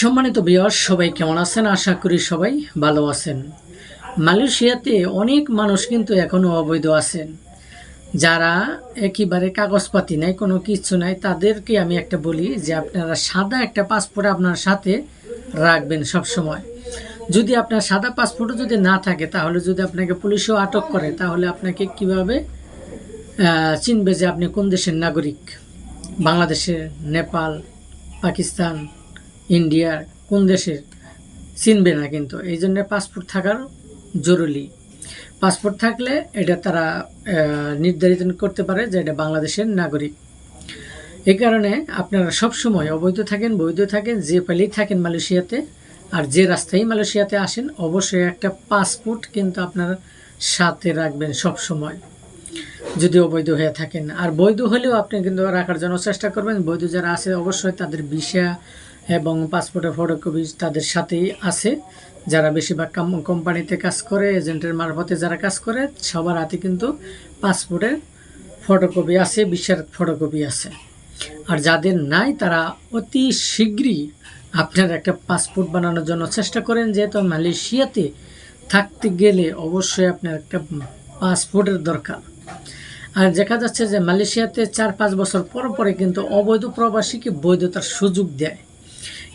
সম্মানিত বিয়ার সবাই কেমন আছেন? আশা করি সবাই ভালো আছেন। মালয়েশিয়াতে অনেক মানুষ কিন্তু এখনও অবৈধ আছেন। যারা একেবারে কাগজপাতি নাই, কোনো কিছু নাই, তাদেরকে আমি একটা বলি যে আপনারা সাদা একটা পাসপোর্ট আপনার সাথে রাখবেন সব সময় যদি আপনার সাদা পাসপোর্টও যদি না থাকে, তাহলে যদি আপনাকে পুলিশও আটক করে, তাহলে আপনাকে কীভাবে চিনবে যে আপনি কোন দেশের নাগরিক? বাংলাদেশের নেপাল, পাকিস্তান ইন্ডিয়ার কোন দেশের চিনবে না কিন্তু। এই জন্য পাসপোর্ট থাকার জরুরি। পাসপোর্ট থাকলে এটা তারা নির্ধারিত করতে পারে যে এটা বাংলাদেশের নাগরিক। এই কারণে আপনারা সব সময় অবৈধ থাকেন, বৈধ থাকেন, যে পেলেই থাকেন মালয়েশিয়াতে আর যে রাস্তায় মালয়েশিয়াতে আসেন, অবশ্যই একটা পাসপোর্ট কিন্তু আপনার সাথে রাখবেন সব সময়। যদি অবৈধ হয়ে থাকেন। আর বৈধ হলেও আপনি কিন্তু রাখার জন্য চেষ্টা করবেন। বৈধ যারা আছে অবশ্যই তাদের ভিসা এবং পাসপোর্টের ফটোকপি তাদের সাথেই আছে। যারা বেশিরভাগ কোম্পানিতে কাজ করে এজেন্টের মারফতে যারা কাজ করে, সবার হাতে কিন্তু পাসপোর্টের ফটোকপি আছে বিশ্বের ফটোকপি আছে। আর যাদের নাই, তারা অতি শীঘ্রই আপনার একটা পাসপোর্ট বানানোর জন্য চেষ্টা করেন। যেহেতু মালয়েশিয়াতে থাকতে গেলে অবশ্যই আপনার একটা পাসপোর্টের দরকার। আর দেখা যাচ্ছে যে মালয়েশিয়াতে চার পাঁচ বছর পর পরে কিন্তু অবৈধ প্রবাসীকে বৈধতার সুযোগ দেয়।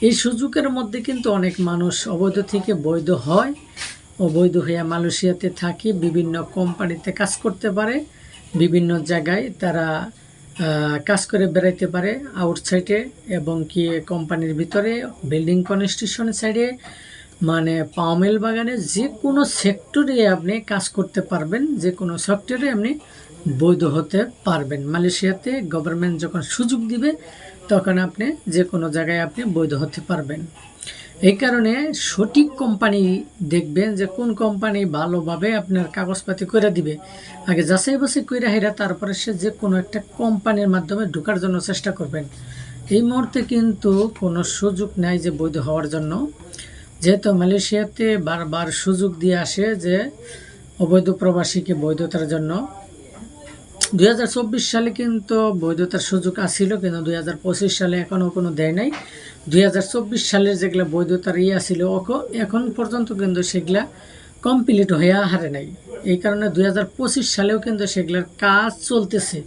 এই সুযোগের মধ্যে কিন্তু অনেক মানুষ অবৈধ থেকে বৈধ হয়। অবৈধ হয়ে মালয়েশিয়াতে থাকে, বিভিন্ন কোম্পানিতে কাজ করতে পারে, বিভিন্ন জায়গায় তারা কাজ করে বেড়াইতে পারে আউটসাইডে এবং কি কোম্পানির ভিতরে বিল্ডিং কনস্ট্রাকশনের সাইডে মানে পামেল বাগানে যে কোনো সেক্টরে আপনি কাজ করতে পারবেন, যে কোনো সেক্টরে আপনি বৈধ হতে পারবেন। মালয়েশিয়াতে গভর্নমেন্ট যখন সুযোগ দিবে, তখন আপনি যে কোনো জায়গায় আপনি বৈধ হতে পারবেন। এই কারণে সঠিক কোম্পানি দেখবেন যে কোন কোম্পানি ভালোভাবে আপনার কাগজপাতি করে দিবে। আগে যাচাই বাছাই কইরা হেরা তারপরে সে যে কোনো একটা কোম্পানির মাধ্যমে ঢোকার জন্য চেষ্টা করবেন। এই মুহূর্তে কিন্তু কোনো সুযোগ নাই যে বৈধ হওয়ার জন্য। যেহেতু মালয়েশিয়াতে বারবার সুযোগ দিয়ে আসে যে অবৈধ প্রবাসীকে বৈধতার জন্য দুই হাজার চব্বিশ সালে কিন্তু বৈধতার সুযোগ আসছিল কিন্তু দুই হাজার পঁচিশ সালে এখনও কোনো দেয় নাই। দুই সালের যেগুলা বৈধতার ইয়ে আসছিল ওখ- এখন পর্যন্ত কিন্তু সেগুলা কমপ্লিট হয়ে হারে নাই। এই কারণে দুই হাজার পঁচিশ সালেও কিন্তু সেগুলার কাজ চলতেছে।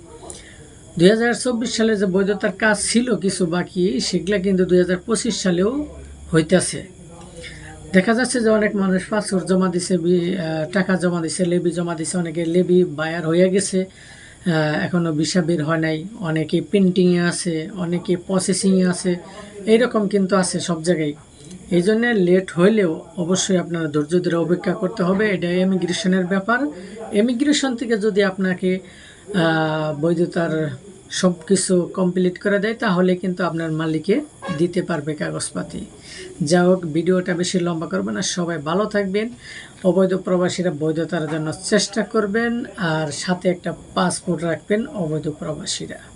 দুই হাজার চব্বিশ সালে যে বৈধতার কাজ ছিল, কিছু বাকি, সেগুলা কিন্তু দু হাজার পঁচিশ সালেও হইতেছে। দেখা যাচ্ছে যে অনেক মানুষ পাসপোর্ট জমা দিছে টাকা জমা দিছে, লেবি জমা দিছে, অনেকে লেবি বায়ার হয়ে গেছে। আহ, এখনও ভিসা বের হয় নাই। অনেকে প্রিন্টিংয়ে আছে অনেকে প্রসেসিংয়ে আছে এইরকম কিন্তু আছে সব জায়গায়। এই জন্যে লেট হইলেও অবশ্যই আপনারা ধৈর্য ধরে অপেক্ষা করতে হবে এটা ইমিগ্রেশনের ব্যাপার। ইমিগ্রেশন থেকে যদি আপনাকে বৈধতার সব কিছু কমপ্লিট করে দেয়, তাহলে কিন্তু আপনার মালিকে দিতে পারবে কাগজপাতি। যা হোক, ভিডিওটা বেশি লম্বা করবেন না, সবাই ভালো থাকবেন। অবৈধ প্রবাসীরা বৈধতার জন্য চেষ্টা করবেন, আর সাথে একটা পাসপোর্ট রাখবেন অবৈধ প্রবাসীরা।